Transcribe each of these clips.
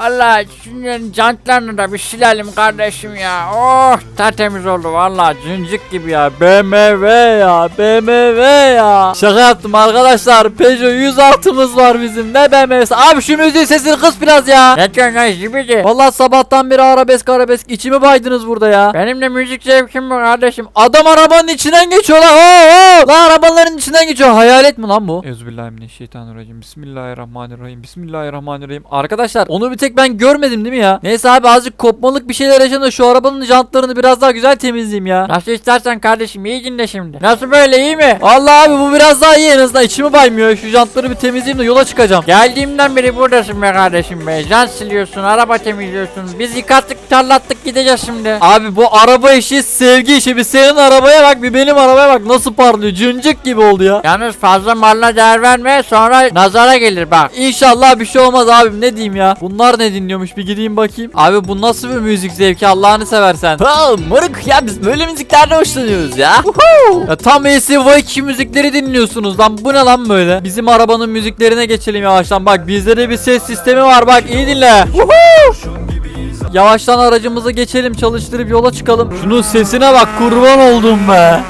Valla şunların jantlarını da bir silelim kardeşim ya. Oh tertemiz oldu valla cıncık gibi ya. BMW ya BMW ya. Şaka yaptım arkadaşlar. Peugeot 106'mız var bizim. Ne BMW'si? Abi şu müziğin sesini kıs biraz ya. Ne diyorsun lan zibidi? Valla sabahtan beri arabesk arabesk içimi baydınız burada ya. Benim de müzik zevkim bu kardeşim. Adam arabanın içinden geçiyor lan. Oo, oo. Lan arabaların içinden geçiyor. Hayalet mi lan bu? Euzubillahimineşşeytanirracim. Bismillahirrahmanirrahim. Bismillahirrahmanirrahim. Arkadaşlar onu bir ben görmedim değil mi ya? Neyse abi azıcık kopmalık bir şeyler yaşandı. Şu arabanın jantlarını biraz daha güzel temizleyeyim ya. Nasıl istersen kardeşim iyi dinle şimdi. Nasıl böyle iyi mi? Allah abi bu biraz daha iyi en azından içimi baymıyor. Şu jantları bir temizleyeyim de yola çıkacağım. Geldiğimden beri buradasın be kardeşim be. Jant siliyorsun, araba temizliyorsun. Biz yıkattık, tarlattık gideceğiz şimdi. Abi bu araba işi sevgi işi. Bir senin arabaya bak bir benim arabaya bak nasıl parlıyor. Cıncık gibi oldu ya. Yalnız fazla malına değer verme sonra nazara gelir bak. İnşallah bir şey olmaz abim ne diyeyim ya. Bunlar ne dinliyormuş bir gideyim bakayım. Abi bu nasıl bir müzik zevki Allah'ını seversen. Ha moruk ya biz böyle müziklerden hoşlanıyoruz ya. ya tam ACY2 müzikleri dinliyorsunuz lan. Bu ne lan böyle? Bizim arabanın müziklerine geçelim yavaştan. Bak bizde de bir ses sistemi var bak iyi dinle. Yavaştan aracımızı geçelim çalıştırıp yola çıkalım. Şunun sesine bak kurban oldum be.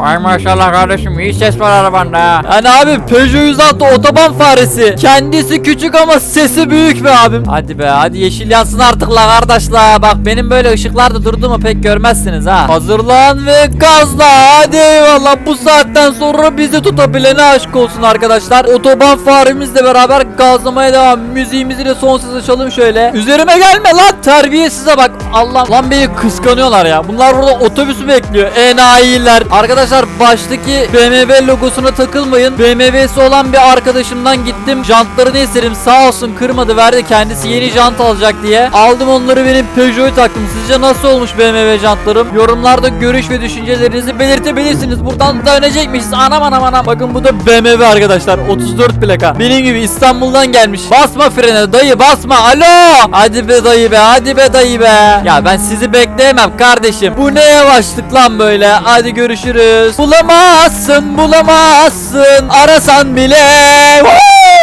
Vay maşallah kardeşim iyi ses var arabanda ha. Yani abi Peugeot 106 otoban faresi. Kendisi küçük ama sesi büyük be abim. Hadi be hadi yeşil yansın artık la kardeş la. Bak benim böyle ışıklarda durdu mu pek görmezsiniz ha. Hazırlan ve gazla hadi eyvallah. Bu saatten sonra bizi tutabilene aşk olsun arkadaşlar. Otoban faremizle beraber gazlamaya devam. Müziğimizi de son ses açalım şöyle. Üzerime gelme lan terbiyesize bak. Allah lan beni kıskanıyorlar ya. Bunlar burada otobüsü bekliyor. Enayiler. Arkadaşlar baştaki BMW logosuna takılmayın. BMW'si olan bir arkadaşımdan gittim. Jantlarını istedim. Sağ olsun kırmadı verdi. Kendisi yeni jant alacak diye. Aldım onları benim Peugeot'u taktım. Sizce nasıl olmuş BMW jantlarım? Yorumlarda görüş ve düşüncelerinizi belirtebilirsiniz. Buradan dönecekmişiz. Anam anam anam. Bakın bu da BMW arkadaşlar. 34 plaka. Benim gibi İstanbul'dan gelmiş. Basma frene dayı basma. Alo. Hadi be dayı be. Hadi be dayı be. Ya ben sizi bekleyemem kardeşim. Bu ne yavaşlık lan böyle. Hadi görüşürüz. Bulamazsın bulamazsın. Arasan bile.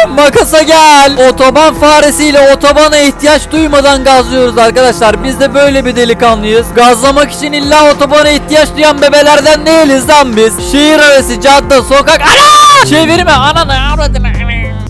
Makasa gel. Otoban faresiyle otobana ihtiyaç duymadan gazlıyoruz arkadaşlar. Biz de böyle bir delikanlıyız. Gazlamak için illa otobana ihtiyaç duyan bebelerden değiliz lan biz. Şehir arası, cadde, sokak. Ana! Çevirme ananı avradını.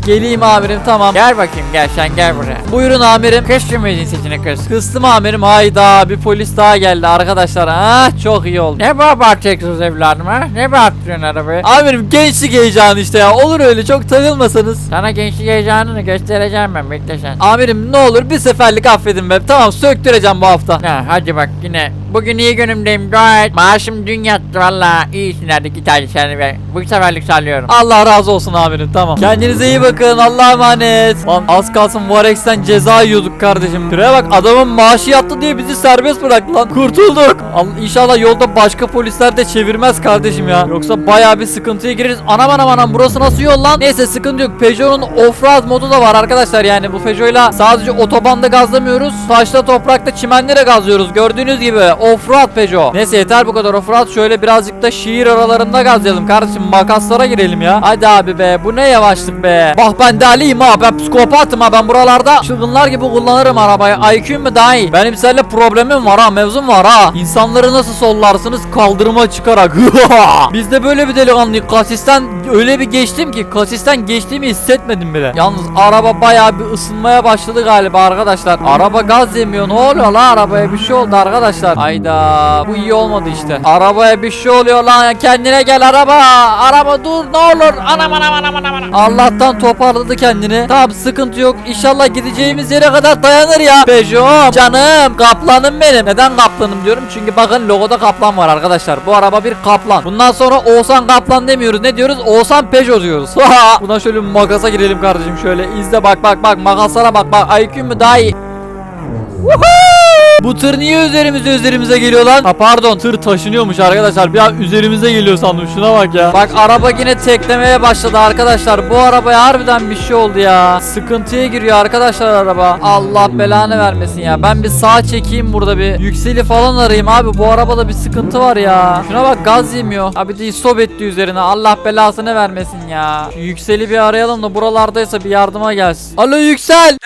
Geleyim amirim tamam. Gel bakayım gel sen gel buraya. Buyurun amirim. Kız cümletin sesini kız. Kıstım amirim hayda bir polis daha geldi arkadaşlar. Ah çok iyi oldu. Ne bu abartacaksınız evladım ha? Ne bağırtıyorsun arabayı? Amirim gençlik heyecanı işte ya. Olur öyle çok takılmasanız. Sana gençlik heyecanını göstereceğim ben bekle sen. Amirim ne olur bir seferlik affedin be. Tamam söktüreceğim bu hafta. Ha, hadi bak yine. Bugün iyi günümdeyim dua et. Maaşım dün yattı valla. İyisin hadi git hadi seni be. Bu seferlik sallıyorum. Allah razı olsun amirim tamam. Kendinize iyi bakın. Allah'a emanet. Lan az kalsın Varex'ten ceza yiyorduk kardeşim. Şuraya bak adamın maaşı yattı diye bizi serbest bıraktı lan. Kurtulduk. Allah, inşallah yolda başka polisler de çevirmez kardeşim ya. Yoksa bayağı bir sıkıntıya gireriz. Anam anam anam burası nasıl yol lan? Neyse sıkıntı yok. Peugeot'un offroad modu da var arkadaşlar yani. Bu Peugeot'la sadece otobanda gazlamıyoruz. Taşta toprakta çimenlere gazlıyoruz. Gördüğünüz gibi offroad Peugeot. Neyse yeter bu kadar offroad. Şöyle birazcık da şehir aralarında gazlayalım kardeşim. Makaslara girelim ya. Hadi abi be. Bu ne yavaşlık be. Bak ben deliyim ha. Ben psikopatım ha. Ben buralarda çılgınlar gibi kullanırım arabayı. IQ'm mi daha iyi? Benim seninle problemim var ha. Mevzum var ha. İnsanları nasıl sollarsınız kaldırıma çıkarak. Biz de böyle bir delikanlıyız. Kasisten öyle bir geçtim ki kasisten geçtiğimi hissetmedim bile. Yalnız araba bayağı bir ısınmaya başladı galiba arkadaşlar. Araba gaz yemiyor. Ne oluyor lan arabaya bir şey oldu arkadaşlar. Hayda bu iyi olmadı işte. Arabaya bir şey oluyor lan. Kendine gel araba. Araba dur ne olur. Anam anam anam anam. anam. Allah'tan toparladı kendini. Tamam sıkıntı yok. İnşallah gideceğimiz yere kadar dayanır ya. Peugeot canım kaplanım benim. Neden kaplanım diyorum? Çünkü bakın logoda kaplan var arkadaşlar. Bu araba bir kaplan. Bundan sonra Oğuzhan Kaplan demiyoruz. Ne diyoruz? Oğuzhan Peugeot diyoruz. Buna şöyle bir makasa girelim kardeşim şöyle. izle bak bak bak makaslara bak bak. IQ mu daha iyi. Bu tır niye üzerimize üzerimize geliyor lan? Ha pardon tır taşınıyormuş arkadaşlar. Bir an üzerimize geliyor sandım. Şuna bak ya. Bak araba yine teklemeye başladı arkadaşlar. Bu arabaya harbiden bir şey oldu ya. Sıkıntıya giriyor arkadaşlar araba. Allah belanı vermesin ya. Ben bir sağ çekeyim burada bir. Yükseli falan arayayım abi. Bu arabada bir sıkıntı var ya. Şuna bak gaz yemiyor. Abi de stop etti üzerine. Allah belasını vermesin ya. Şu yükseli bir arayalım da buralardaysa bir yardıma gelsin. Alo Yüksel.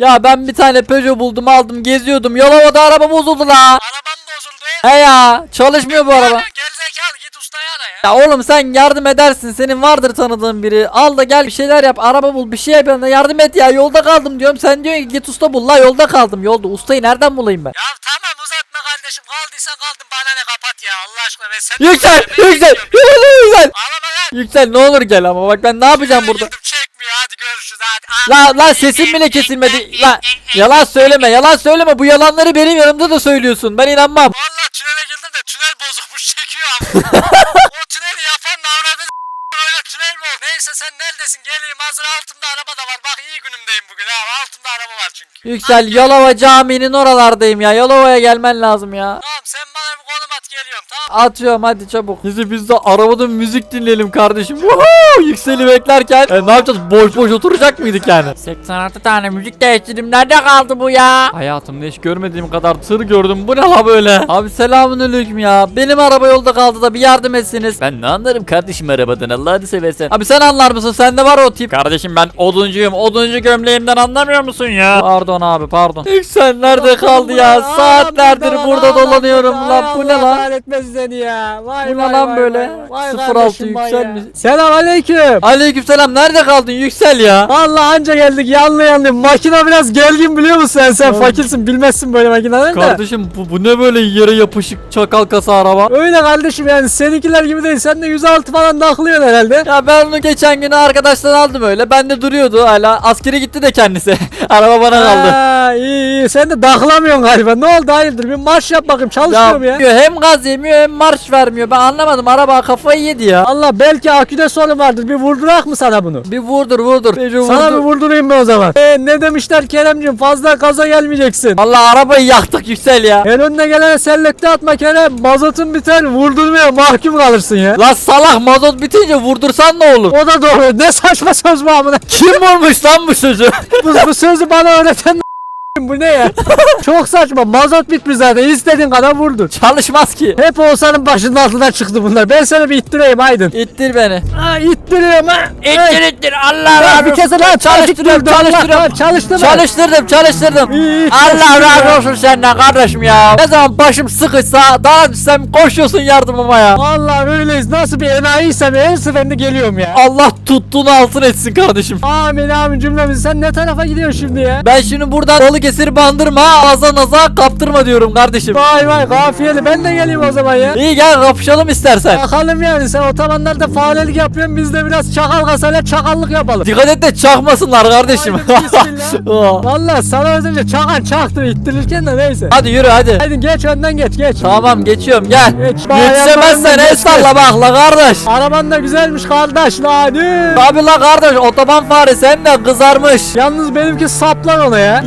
Ya ben bir tane Peugeot buldum aldım geziyordum. Yalova'da araba bozuldu la. Arabam bozuldu. He ya çalışmıyor bu araba. Gerizekalı git ustaya ara ya. Ya oğlum sen yardım edersin. Senin vardır tanıdığın biri. Al da gel bir şeyler yap. Araba bul bir şey yap. yanına. Yardım et ya. Yolda kaldım diyorum. Sen diyorsun ki git usta bul la. Yolda kaldım. Yolda. Ustayı nereden bulayım ben? Ya tamam uzatma kardeşim kaldıysan kaldın bana ne kapat ya Allah aşkına ve sen Yüksel! Yüksel! Yüksel! Lan. Yüksel ne olur gel ama bak ben ne yapacağım burada? Girdim, çekmiyor hadi görüşürüz hadi. La la sesim bile kesilmedi. La yalan söyleme. Yalan söyleme. Bu yalanları benim yanımda da söylüyorsun. Ben inanmam. Valla tünele girdim de tünel bozukmuş çekiyor o tüneli yapan davrandı böyle tünel mi olur? Neyse sen neredesin geleyim hazır altımda araba da var bak iyi günümdeyim bugün ha altımda araba var çünkü. Yüksel Yalova caminin oralardayım ya. Yalova'ya gelmen lazım ya. Tamam Atıyorum hadi çabuk. Neyse biz de arabada müzik dinleyelim kardeşim. Woohoo! Yükseli beklerken e, ne yapacağız? Boş boş oturacak mıydık yani? 86 tane müzik değiştirdim. Nerede kaldı bu ya? Hayatımda hiç görmediğim kadar tır gördüm. Bu ne la böyle? Abi selamünaleyküm ya. Benim araba yolda kaldı da bir yardım etsiniz. Ben ne anlarım kardeşim arabadan Allah'ını seversen. Abi sen anlar mısın? Sende var o tip. Kardeşim ben oduncuyum. Oduncu gömleğimden anlamıyor musun ya? Pardon abi pardon. Yüksel nerede kaldı ya? Saatlerdir burada dolanıyorum lan. Bu ne lan? Seni ya. Vay Bu ne vay lan vay böyle? vay. Vay 06 kardeşim vay yüksel ya. mi? Selam aleyküm. Aleykümselam nerede kaldın Yüksel ya? Allah anca geldik yanlı yanlı. Makine biraz gergin biliyor musun sen? Sen fakirsin bilmezsin böyle makinelerin de. Kardeşim bu, bu ne böyle yere yapışık çakal kasa araba? Öyle kardeşim yani seninkiler gibi değil. Sen de 106 falan taklıyorsun herhalde. Ya ben onu geçen gün arkadaştan aldım öyle. Bende duruyordu hala. Askere gitti de kendisi. araba bana kaldı. Ha, iyi iyi. Sen de daklamıyorsun galiba. Ne oldu hayırdır? Bir marş yap bakayım. Çalışmıyor mu ya? Hem gaz yemiyor hem marş vermiyor. Ben anlamadım. Araba kafayı yedi ya. Allah belki aküde sorun vardır. Bir vurdurak mı sana bunu? Bir vurdur vurdur. Peugeot Sana bir vurdur. vurdurayım ben o zaman. Ee, ne demişler Keremcim fazla gaza gelmeyeceksin. Allah arabayı yaktık Yüksel ya. El önüne gelene selektör atma Kerem. Mazotun biter vurdurmaya mahkum kalırsın ya. La salak mazot bitince vurdursan ne olur? O da doğru. Ne saçma söz bu amına. Kim vurmuş lan bu çocuğu? Bu, bu sözü bana öğreten bu ne ya? Çok saçma. Mazot bitmiş zaten. İstediğin kadar vurdur. Çalışmaz ki. Hep Oğuzhan'ın başının altından çıktı bunlar. Ben sana bir ittireyim Aydın. İttir beni. Ha ittiriyorum ha. İttir ittir Allah razı bir olsun. kez daha Çalıştırıyorum çalıştırıyorum. Çalıştırdım çalıştırdım. İyi, Allah razı olsun senden kardeşim ya. Ne zaman başım sıkışsa daha düşsem koşuyorsun yardımıma ya. Vallahi öyleyiz. Nasıl bir enayiysem her seferinde geliyorum ya. Allah tuttuğunu altın etsin kardeşim. Amin amin cümlemiz. Sen ne tarafa gidiyorsun şimdi ya? Ben şimdi buradan Balıkesir bandırma ağza naza kaptırma diyorum kardeşim. Vay vay kafiyeli. Ben de geleyim o zaman ya. İyi gel kapışalım istersen. Bakalım yani sen otobanlarda farelik yapıyorsun biz de biraz çakal kasayla çakallık yapalım. Dikkat et de çakmasınlar kardeşim. Bismillah. Vallahi sana özellikle çakan çaktı ittirirken de neyse. hadi yürü hadi. Hadi geç önden geç geç. Tamam geçiyorum gel. Geç. Yetişemezsen el salla bak la kardeş. Araban da güzelmiş kardeş la hadi. Abi la kardeş otoban faresi hem de kızarmış. Yalnız benimki saplan ona ya.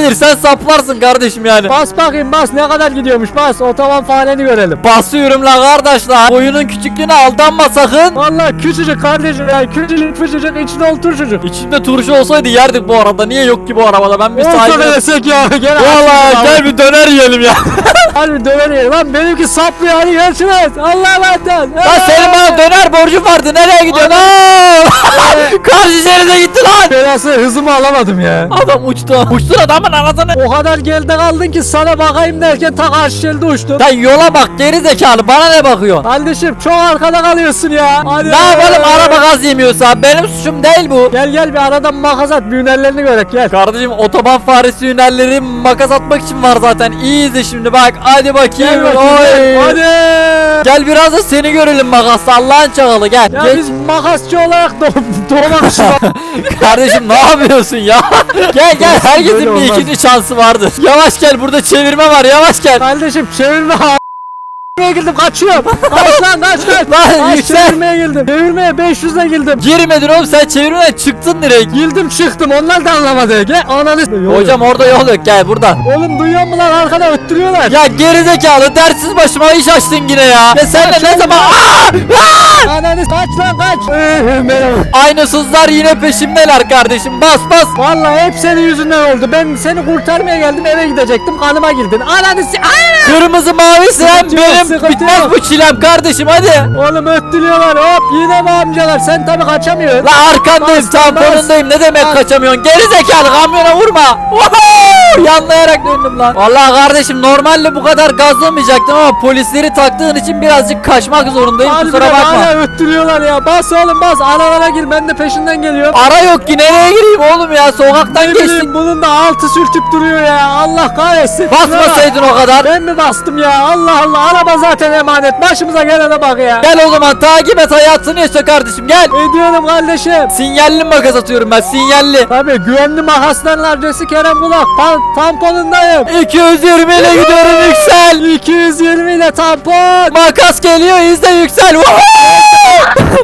Yetişebilirsen saplarsın kardeşim yani. Bas bakayım bas ne kadar gidiyormuş bas otoban fareni görelim. Basıyorum la kardeş la. Boyunun küçüklüğüne aldanma sakın. Vallahi küçücük kardeşim ya küçücük küçücük içine ol turşucuk. İçinde turşu olsaydı yerdik bu arada. Niye yok ki bu arabada? Ben bir Olsa sahibi. da desek ya. Gel Valla gel bir döner yiyelim ya. Hadi döver yiyelim. Lan benimki saplıyor hadi görüşürüz. Allah'a emanet. Lan senin bana döner borcun vardı. Nereye gidiyorsun? Karşı şeride gitti lan. Belası hızımı alamadım ya. Adam uçtu. Uçtun adamın anasını. O kadar geride kaldın ki sana bakayım derken ta karşı şeride uçtun. Sen yola bak geri zekalı. Bana ne bakıyorsun? Kardeşim çok arkada kalıyorsun ya. Hadi. Ne yapalım araba gaz yemiyorsa benim suçum değil bu. Gel gel bir aradan makas at bir hünerlerini görek gel. Kardeşim otoban faresi hünerleri makas atmak için var zaten. İyi izle şimdi bak. Hadi Gel bakayım. bakayım. Oy. gel. Hadi. Gel biraz da seni görelim makasla. Allah'ın çakalı gel. Ya Geç. biz makasçı olarak doğmamışız. Kardeşim ne yapıyorsun ya? gel gel herkesin Böyle bir olmaz. ikinci şansı vardır. Yavaş gel burada çevirme var yavaş gel. Kardeşim çevirme ha. Çevirmeye girdim kaçıyorum. Kaç lan kaç kaç. Lan Kaç, yüksel. Çevirmeye girdim. Çevirmeye 500'e girdim. Girmedin oğlum sen çevirmeden çıktın direkt. Girdim çıktım onlar da anlamadı. Gel ananı. Hocam orada yol yok gel buradan. Oğlum duyuyor musun lan arkada öttürüyorlar. Ya gerizekalı dersiz başıma iş açtın yine ya. Ve sen de ne zaman Aa! Ananı kaç lan kaç. Ee, merhaba. Aynısızlar yine peşimdeler kardeşim bas bas. Vallahi hep senin yüzünden oldu. Ben seni kurtarmaya geldim eve gidecektim kanıma girdin. Ananı Ana! Kırmızı mavi sen Sıkıntı yok, benim sıkıntı bitmez yok. bu çilem kardeşim hadi. Oğlum öttürüyorlar hop yine mi amcalar sen tabi kaçamıyorsun. La arkandayım Bas tamponundayım ne demek Bas. kaçamıyorsun gerizekalı kamyona vurma. Woohoo! Yanlayarak döndüm lan. Vallahi kardeşim normalde bu kadar gazlamayacaktım ama polisleri taktığın için birazcık kaçmak zorundayım kusura Harbiden bakma. hala öttürüyorlar ya. Bas oğlum bas aralara gir ben de peşinden geliyorum. Ara yok ki nereye gireyim oğlum ya sokaktan Ne geçtik. bileyim bunun da altı sürtüp duruyor ya. Allah kahretsin. Şuna bak. Basmasaydın o kadar. Ben mi bastım ya? Allah Allah araba zaten emanet. Başımıza gelene bak ya. Gel o zaman takip et hayatını yaşa kardeşim gel. Ediyorum kardeşim. Sinyalli makas atıyorum ben sinyalli. Tabii güvenli makasların adresi Kerem Kulak. Tam, tamponundayım. 220 ile gidiyorum yüksel. 220 ile tampon. Makas geliyor izle yüksel.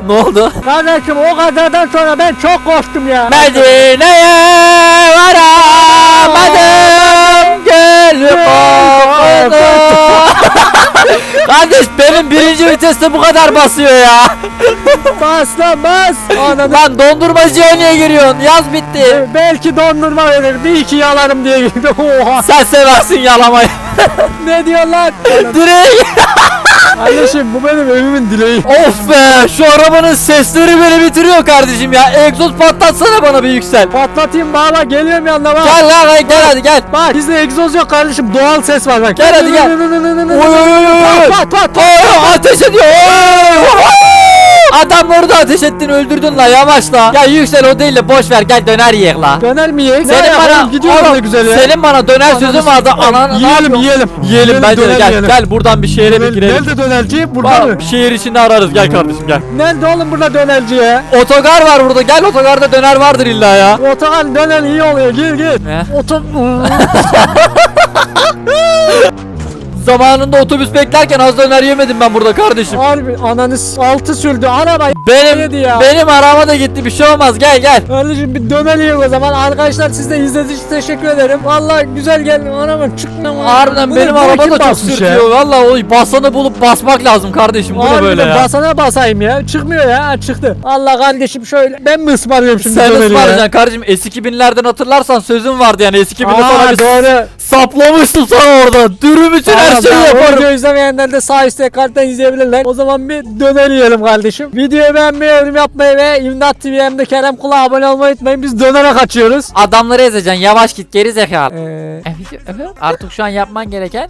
Ne oldu? Kardeşim o kadardan sonra ben çok korktum ya. Medine'ye Kardeş benim birinci viteste bu kadar basıyor ya. Bas lan bas. Ananı Lan dondurmacıya niye giriyorsun? Yaz bitti. Belki dondurma verir. Bir iki yalarım diye girdi. Oha. Sen seversin yalamayı. ne diyor lan? Direkt. Kardeşim bu benim evimin dileği. of be şu arabanın sesleri beni bitiriyor kardeşim ya. Egzoz patlatsana bana bir yüksel. Patlatayım baba geliyorum yanına bak. Gel lan gel, gel hadi gel. Bak bizde egzoz yok kardeşim doğal ses var bak. Gel hadi gel. Oy oy oy oy. Pat pat pat. Ateş ediyor. Oy. Adamları da ateş ettin öldürdün la yavaşla. Ya yüksel o değil de boş ver gel döner yiyek la. Döner mi yiyek? Senin bana gidiyor ne güzel ya. Senin bana döner sözün vardı. Anan ne Yiyelim yiyelim. Yiyelim bence de gel. yiyelim. Gel buradan bir şehre bir girelim. Nerede dönerci? Burada mı? şehir içinde ararız gel kardeşim gel. Nerede oğlum burada dönerci ya? Otogar var burada gel otogarda döner vardır illa ya. Otogar döner iyi oluyor gir gir. Ne? Oto... Zamanında otobüs beklerken az döner yemedim ben burada kardeşim. Harbi ananız altı sürdü araba yedi Benim ya. benim araba da gitti bir şey olmaz gel gel. Kardeşim bir döner yiyelim o zaman. Arkadaşlar siz de izlediğiniz için teşekkür ederim. Vallahi güzel geldi. Araba çıkma. Harbiden benim bunu araba kim da çok basmış ya? sürtüyor. Valla o basanı bulup basmak lazım kardeşim. Bu ne Harbiden böyle ya? basana basayım ya. Çıkmıyor ya. Ha, çıktı. Allah kardeşim şöyle. Ben mi ısmarlıyorum şimdi Sen döneri ya? ısmarlayacaksın kardeşim. S2000'lerden hatırlarsan sözüm vardı yani S2000'de Aa, sana bir doğru. Saplamıştım sana orada. Dürüm için her şeyi yaparım. videoyu izlemeyenler de sağ üstte karttan izleyebilirler. O zaman bir döner yiyelim kardeşim. Videoyu beğenmeyi, yorum yapmayı ve İmdat TV'ye de Kerem Kul'a abone olmayı unutmayın. Biz dönere kaçıyoruz. Adamları ezeceksin yavaş git geri zekalı. Ee, Artık şu an yapman gereken.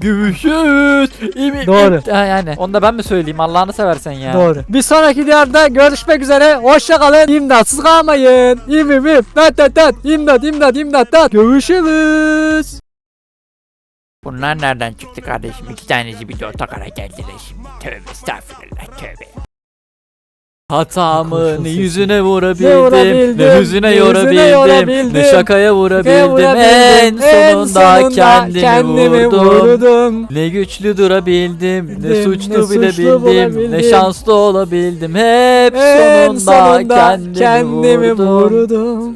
İyi- Doğru. Ha, yani. Onu da ben mi söyleyeyim Allah'ını seversen ya. Doğru. Bir sonraki videoda görüşmek üzere. Hoşça kalın. İmdatsız kalmayın. İm im im. Dat dat dat. İmdat imdat imdat dat. Görüşürüz. Bunlar nereden çıktı kardeşim? İki tanesi bir de otogara geldiler şimdi. Tövbe estağfurullah tövbe. Hatamı ne Koşulsuz. yüzüne Ne vurabildim, vurabildim, ne yüzüne ne yorabildim, yorabildim, ne şakaya vurabildim, Vurabildim. en sonunda kendimi, vurdum. vurdum. Ne güçlü durabildim, ne suçlu ne suçlu bilebildim, ne şanslı olabildim. Hep En sonunda, sonunda kendimi, kendimi vurdum. vurdum.